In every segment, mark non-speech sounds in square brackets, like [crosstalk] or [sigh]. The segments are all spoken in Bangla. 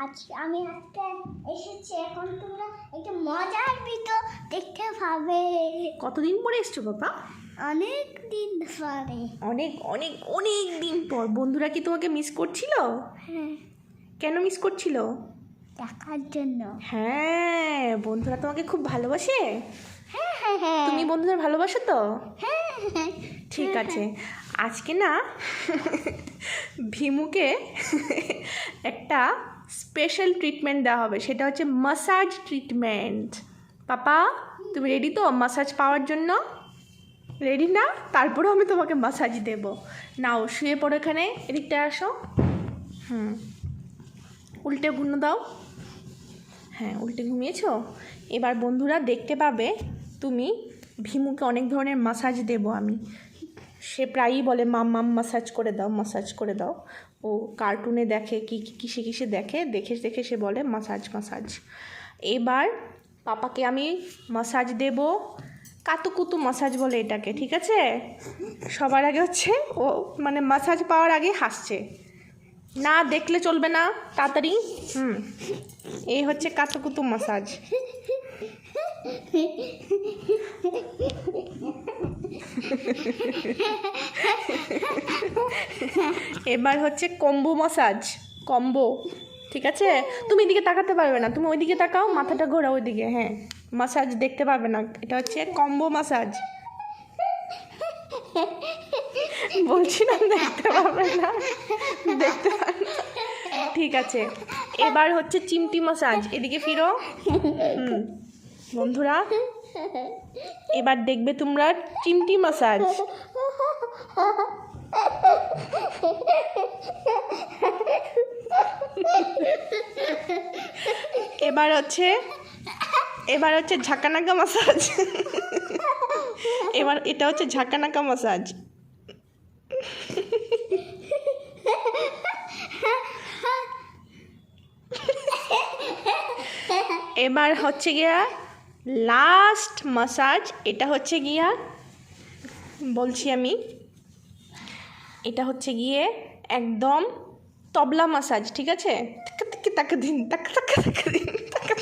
আজ আমি আজকে এসেছি এখন তোমরা একটা মজার ভিডিও দেখতে পাবে। কতদিন পরে এসছো বাবা? অনেক দিন পরে। অনেক অনেক অনেক দিন পর। বন্ধুরা কি তোমাকে মিস করছিল? হ্যাঁ। কেন মিস করছিল? দেখার জন্য। হ্যাঁ বন্ধুরা তোমাকে খুব ভালোবাসে? হ্যাঁ হ্যাঁ হ্যাঁ। তুমি বন্ধুদের ভালোবাসো তো? ঠিক আছে। আজকে না [laughs] ভীমুকে একটা স্পেশাল ট্রিটমেন্ট দেওয়া হবে, সেটা হচ্ছে মাসাজ ট্রিটমেন্ট পাপা, তুমি রেডি তো? মাসাজ পাওয়ার জন্য? রেডি না? তারপরেও আমি তোমাকে মাসাজ দেব। নাও, শুয়ে পড়ো এখানে, এদিকটা আসো। হুম। উল্টে ঘুনো দাও। হ্যাঁ উল্টে ঘুমিয়েছ? এবার বন্ধুরা দেখতে পাবে, তুমি ভীমুকে অনেক ধরনের মাসাজ দেব আমি। সে প্রায়ই বলে, মাম মাম মাসাজ করে দাও মাসাজ করে দাও। ও কার্টুনে দেখে, কি কিসে কিসে দেখে দেখে দেখে সে বলে মাসাজ মাসাজ এবার পাপাকে আমি মাসাজ দেব, কাতুকুতু মাসাজ বলে এটাকে, ঠিক আছে? সবার আগে হচ্ছে ও মানে মাসাজ পাওয়ার আগে হাসছে। না দেখলে চলবে না, তাড়াতাড়ি। হুম, এই হচ্ছে কাতুকুতু মাসাজ [laughs] এবার হচ্ছে কম্বো মাসাজ কম্বো, ঠিক আছে? তুমি এদিকে তাকাতে পারবে না, তুমি ওইদিকে তাকাও, মাথাটা ঘোরাও ওইদিকে হ্যাঁ। মাসাজ দেখতে পারবে না, এটা হচ্ছে কম্বো মাসাজ বলছি না দেখতে পারবে না, দেখতে। ঠিক আছে, এবার হচ্ছে চিমটি মাসাজ এদিকে ফিরো। বন্ধুরা এবার দেখবে তোমরা চিমটি মাসাজ। এবার হচ্ছে এবার হচ্ছে ঝাঁকানাকা মাসাজ। এবার এটা হচ্ছে ঝাঁকানাকা মাসাজ। এবার হচ্ছে গিয়া লাস্ট মাসাজ এটা হচ্ছে গিয়া, বলছি আমি, এটা হচ্ছে গিয়ে একদম তবলা মাসাজ ঠিক আছে? তাকে দিন তাকে তাকে দিন, তাকা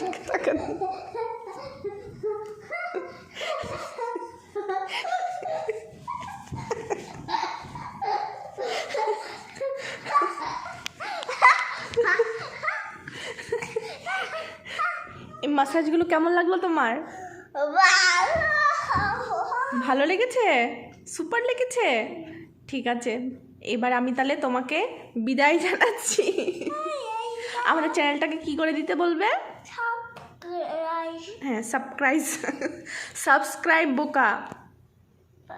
মাসাজগুলো কেমন লাগল তোমার? ভালো। লেগেছে? সুপার লেগেছে? ঠিক আছে এবার আমি তাহলে তোমাকে বিদায় জানাচ্ছি। আমাদের চ্যানেলটাকে কি করে দিতে বলবে? হ্যাঁ সাবস্ক্রাইব। সাবস্ক্রাইব বোকা।